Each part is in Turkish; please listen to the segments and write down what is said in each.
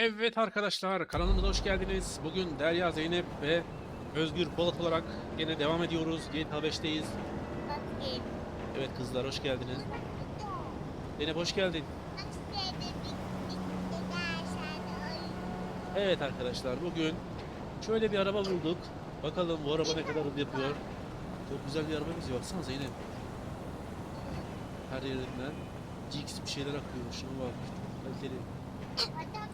Evet arkadaşlar kanalımıza hoş geldiniz. Bugün Derya Zeynep ve Özgür Polat olarak yine devam ediyoruz. GTA 5'teyiz. Bakayım. Evet kızlar hoş geldiniz. Zeynep hoş geldin. Evet arkadaşlar bugün şöyle bir araba bulduk. Bakalım bu araba ne kadar yapıyor. Çok güzel bir araba benziyor. Baksana Zeynep. Her yerinden GX bir şeyler akıyor. Şuna bak. Kaliteli.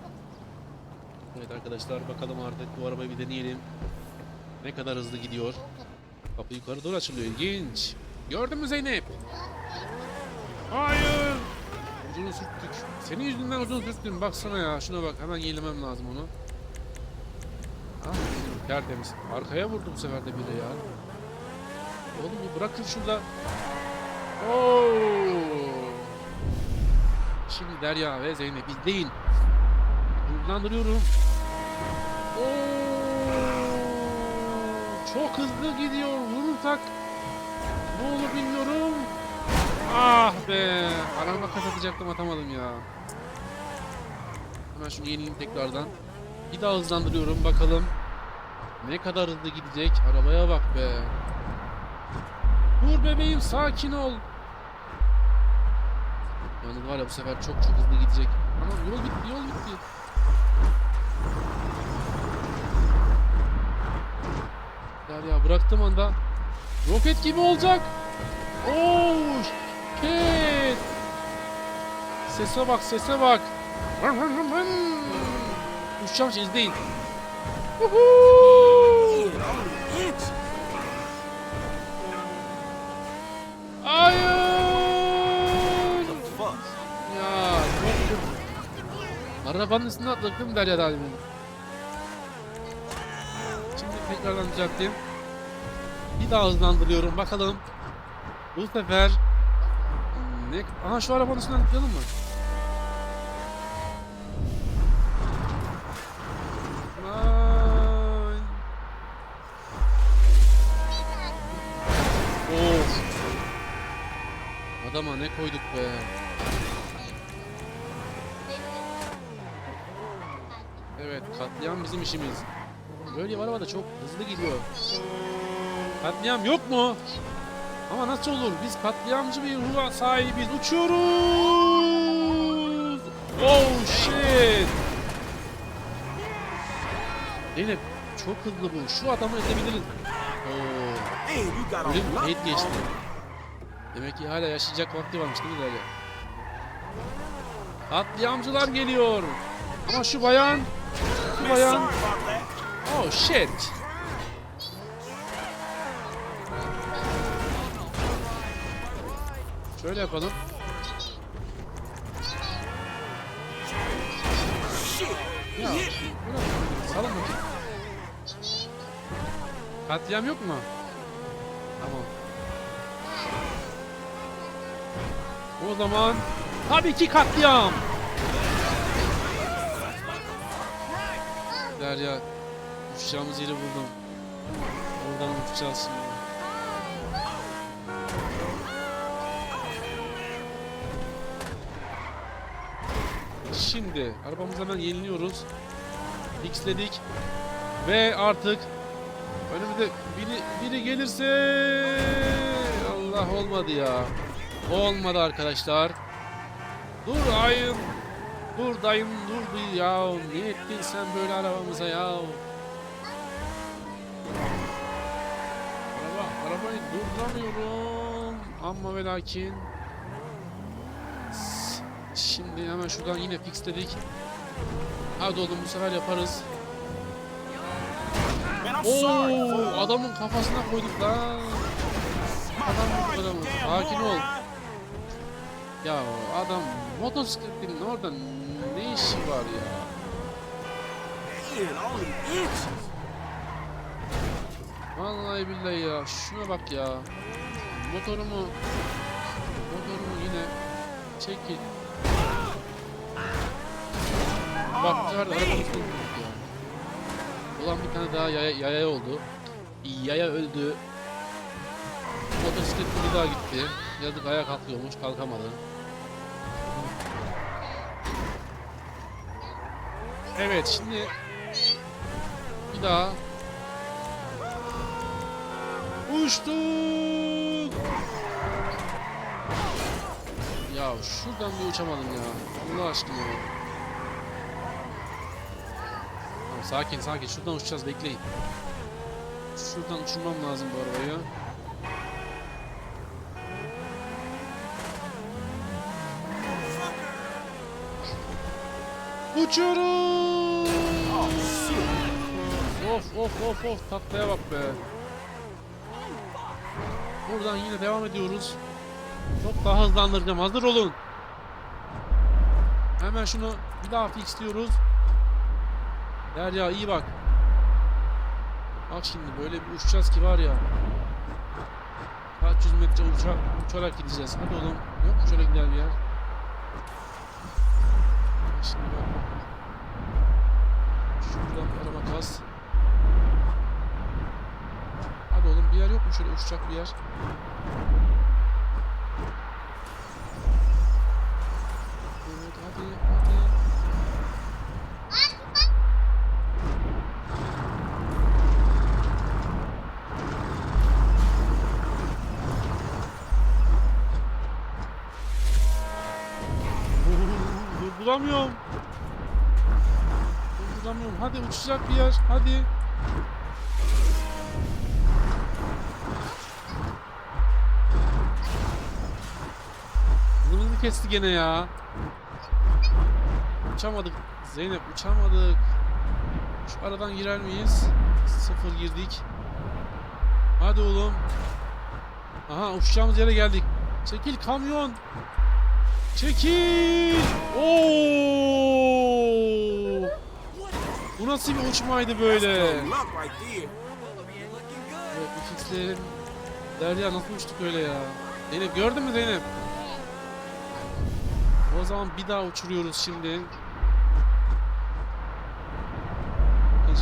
Evet arkadaşlar bakalım artık bu arabayı bir deneyelim. Ne kadar hızlı gidiyor. Kapı yukarı doğru açılıyor. İlginç. Gördün mü Zeynep? Hayır. Ucunu sürttük. Senin yüzünden ucunu sürttüm. Baksana ya. Şuna bak. Hemen yeğlemem lazım onu. Ah tertemiz. Arkaya vurdu bu sefer de biri ya. Oğlum bir bırakın şurada. Oo. Şimdi Derya ve Zeynep izleyin. Hızlandırıyorum. Oo, çok hızlı gidiyor. Vurursak ne olur bilmiyorum. Ah be. Arama kat atacaktım atamadım ya. Hemen şunu yenileyim tekrardan. Bir daha hızlandırıyorum bakalım. Ne kadar hızlı gidecek. Arabaya bak be. Dur bebeğim sakin ol. Yalnız var ya bu sefer çok çok hızlı gidecek. Ama yol bitti yol bitti. Derya bıraktığım anda roket gibi olacak. Oo, shit. Sese bak sese bak. Uçacağım şey izleyin. Hayır. Ya çok Arabanın üstüne atladım Derya daha. Şimdi tekrardan düzelttim. Bir daha hızlandırıyorum bakalım. Bu sefer ne? Aha şu arabanın üstünden atlayalım mı? Vay. Of. Adama ne koyduk be. Evet katliam bizim işimiz. Böyle bir araba da çok hızlı gidiyor. Katliam yok mu? Ama nasıl olur? Biz katliamcı bir ruha sahibiz. Uçuyoruz. Oh shit. Zeynep çok hızlı bu. Şu adamı ezebiliriz. Oo. Ölüm kayıt geçti. Demek ki hala yaşayacak vakti varmış değil mi Derya? Katliamcılar geliyor. Ama şu bayan... Şu bayan... Oh shit. Şöyle yapalım. Ya, bırak. Salın bakayım. Katliam yok mu? Tamam. O zaman tabii ki katliam. Derya uçacağımız yeri buldum. Oradan uçacağız şimdi. Şimdi arabamızı hemen yeniliyoruz. X'ledik. Ve artık önümüzde biri, biri gelirse Allah olmadı ya. Olmadı arkadaşlar. Dur ayım. Dur dayım dur bir ya. Ne ettin sen böyle arabamıza ya? Araba, arabayı durduramıyorum. Ama ve lakin. Şimdi hemen şuradan yine fixledik. Hadi oğlum bu sefer yaparız. Oo, adamın kafasına koyduk lan. Adam adamı. Sakin ol. Ya adam motosikletin orada ne işi var ya? Vallahi billahi ya şuna bak ya. Motorumu motorumu yine çekil. Bak bu sefer de arabanın üstüne vurduk ya. Ulan bir tane daha yaya, yaya oldu. Yaya öldü. Motosiklet bir daha gitti. Yazık ayağa kalkıyormuş kalkamadı. Evet şimdi bir daha uçtuk. Ya şuradan bir uçamadım ya. Allah aşkına. ya. Tamam, sakin sakin şuradan uçacağız bekleyin. Şuradan uçurmam lazım bu arabayı. Uçuyoruz. Of of of of taklaya bak be. Buradan yine devam ediyoruz. Çok daha hızlandıracağım. Hazır olun. Hemen şunu bir daha fixliyoruz. Derya iyi bak. Bak şimdi böyle bir uçacağız ki var ya. Kaç yüz metre uçak, uçarak gideceğiz. Hadi oğlum. Yok şöyle güzel bir yer? Bak Şimdi bak. Şuradan araba kas. Hadi oğlum bir yer yok mu şöyle uçacak bir yer? Evet hadi hadi. Uçacak bir yer. Hadi. Hızımızı kesti gene ya. Uçamadık. Zeynep uçamadık. Şu aradan girer miyiz? Sıfır girdik. Hadi oğlum. Aha uçacağımız yere geldik. Çekil kamyon. Çekil. Oo! Bu nasıl bir uçmaydı böyle? Evet, fixleyelim. Derya nasıl uçtuk öyle ya? Zeynep gördün mü Zeynep? O zaman bir daha uçuruyoruz şimdi.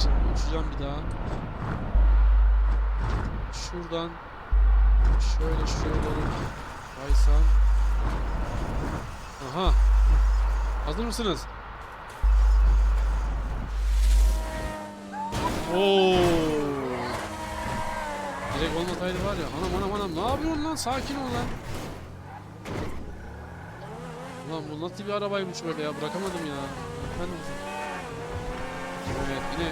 Şimdi uçacağım bir daha. Şuradan şöyle şöyle Aysan. Aha. Hazır mısınız? Oo. Direkt olmasaydı var ya. Anam anam anam. Ne yapıyorsun lan? Sakin ol lan. Ulan bu nasıl bir arabaymış böyle ya? Bırakamadım ya. Efendim. Evet yine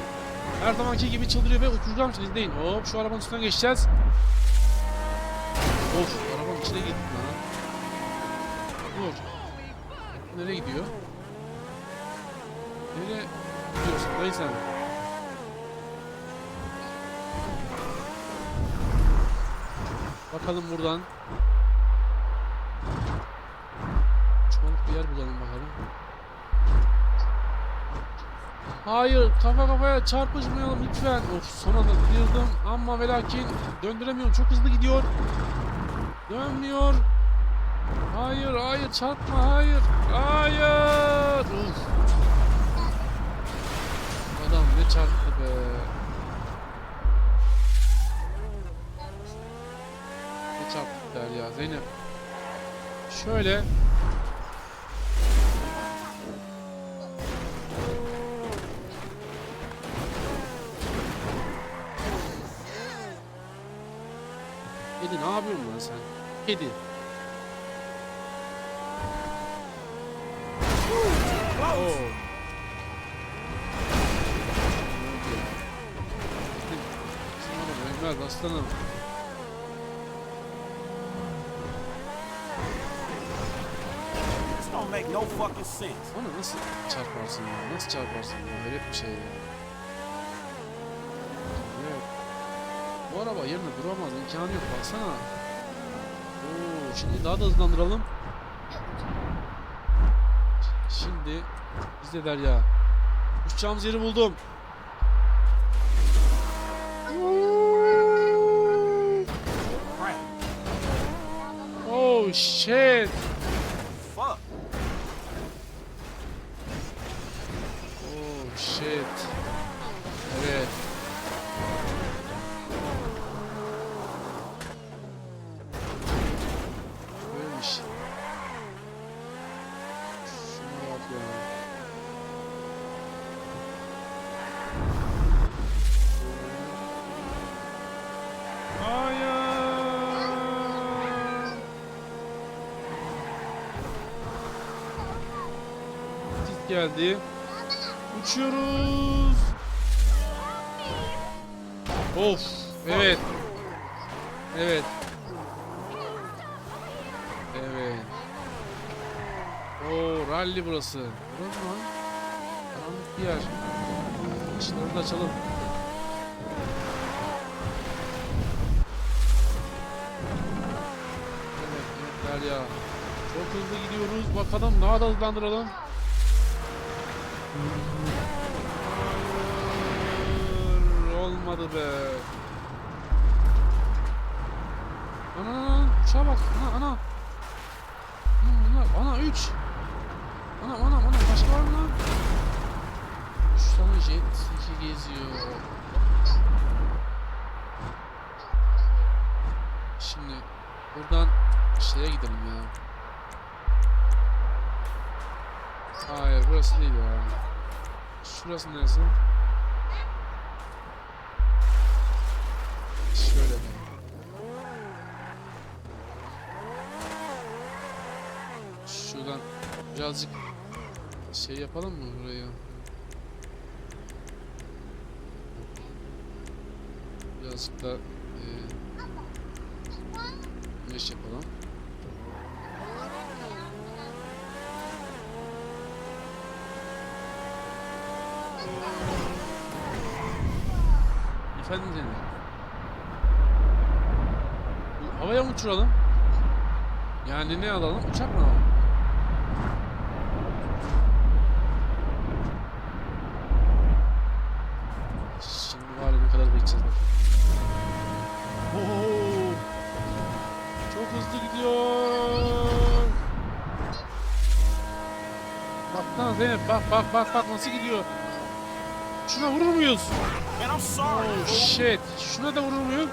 her zamanki gibi çıldırıyor ve uçuracağım şimdi izleyin. Hop şu arabanın üstünden geçeceğiz. Of arabanın içine girdik lan. Dur. Nereye gidiyor? Nereye gidiyorsun dayı sen? Bakalım buradan. Uçmalık bir yer bulalım bakalım. Hayır kafa kafaya çarpışmayalım lütfen. Of son anda kıyıldım ama ve lakin döndüremiyorum çok hızlı gidiyor. Dönmüyor. Hayır hayır çarpma hayır. Hayır. Uf. Adam ne çarptı be. Ne çarptı der ya Zeynep. Şöyle. Kedi ne yapıyorsun lan sen? Kedi. Ölmez aslanım. Ona nasıl çarparsın ya? Nasıl çarparsın ya? Öyle bir şey ya. Yok. Bu araba yerine duramaz. imkanı yok. Baksana. Oo, şimdi daha da hızlandıralım. Şimdi biz de Derya. Uçacağımız yeri buldum. Oh shit. Geldi. Uçuyoruz. Of. Evet. Evet. Evet. Oo rally burası. Burası mı? Bir yer. Işıkları da açalım. Evet, evet Derya. Çok hızlı gidiyoruz. Bakalım daha da hızlandıralım. Olmadı be. Ana ana uçağa bak. Ana ana. Ana ana 3. Ana ana ana başka var mı lan? 3 tane jet 2 geziyor. Şimdi buradan şeye gidelim ya. Hayır burası değil ya. Şurası neresi? Şöyle. Şuradan birazcık şey yapalım mı buraya? Birazcık da e, güneş yapalım. Efendim. Bu Havaya mı uçuralım? Yani ne alalım? Uçak mı alalım? Şimdi var ya ne kadar bekleyeceğiz bakın. Oo! Çok hızlı gidiyor. Baksana Zeynep bak bak bak bak nasıl gidiyor. Şuna vurur muyuz? Oh shit. Şuna da vurur muyum?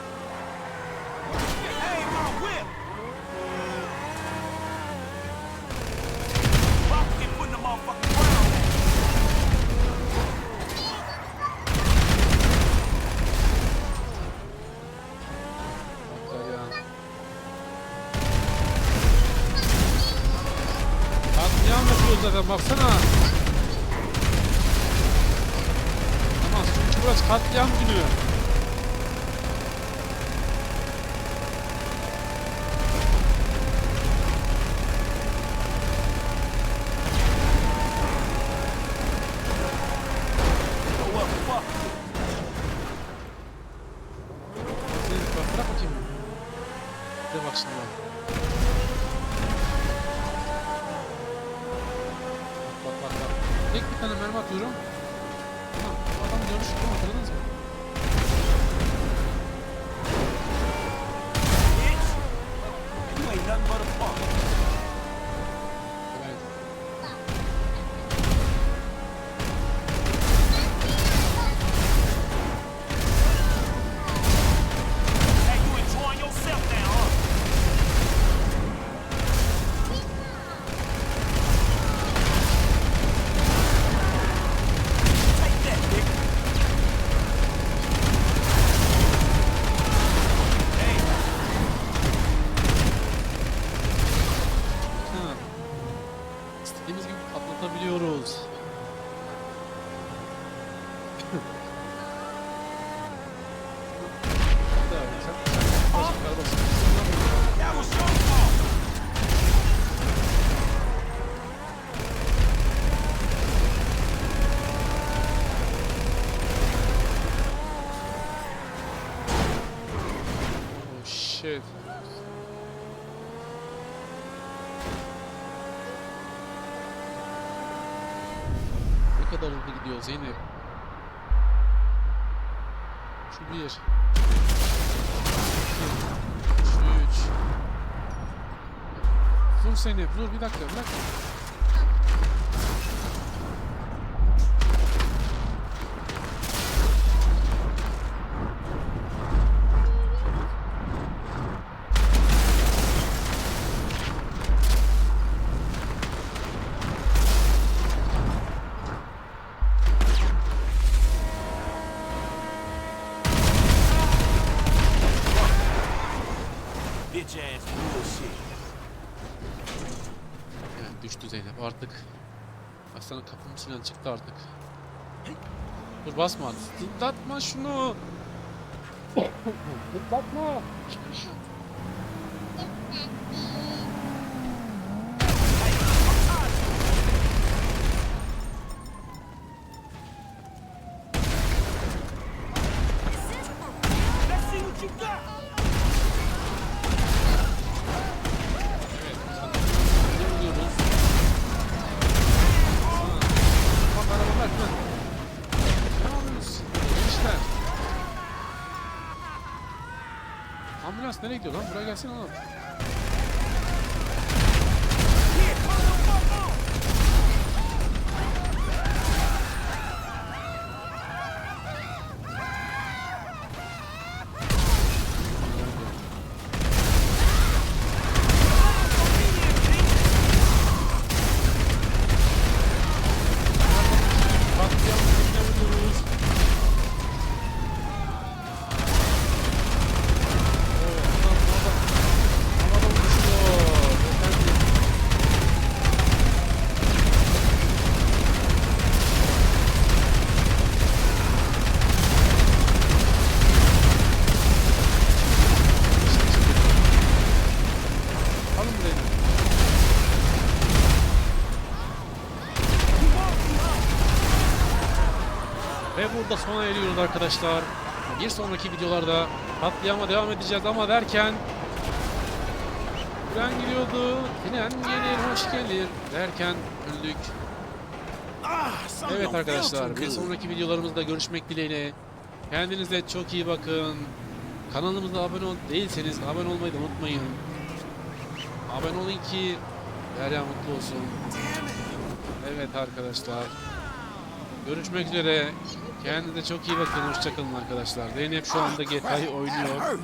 Katliam yapıyoruz zaten baksana. Tamam çünkü burası katliam günü. Oh, well, fuck. Sen bak bırak bakayım. Bir de bak şimdi bak. Bak bak bak. Tek bir tane mermi atıyorum. Tamam. Bu adam görmüş değil mi? Hatırladınız mı? Shit. Ne kadar hızlı gidiyor Zeynep. Şu bir. Şu üç. Dur Zeynep dur bir dakika bir dakika. Zeynep artık. Aslanın kapım silen çıktı artık. Dur basma. Zıplatma şunu. Zıplatma. Nereye gidiyor lan? Buraya gelsene oğlum. Sona eriyoruz arkadaşlar. Bir sonraki videolarda patlayama devam edeceğiz ama derken Tren gidiyordu. Tren gelir, hoş gelir derken öldük. Ah, Evet arkadaşlar bir sonraki videolarımızda görüşmek dileğiyle. Kendinize çok iyi bakın. Kanalımıza abone ol değilseniz abone olmayı da unutmayın. Abone olun ki Derya mutlu olsun. Evet arkadaşlar. Görüşmek üzere. Kendinize çok iyi bakın. Hoşçakalın arkadaşlar. Zeynep şu anda GTA'yı oynuyor.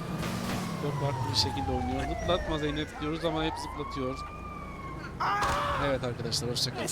Çok farklı bir şekilde oynuyor. Zıplatma Zeynep diyoruz ama hep zıplatıyor. Evet arkadaşlar hoşçakalın.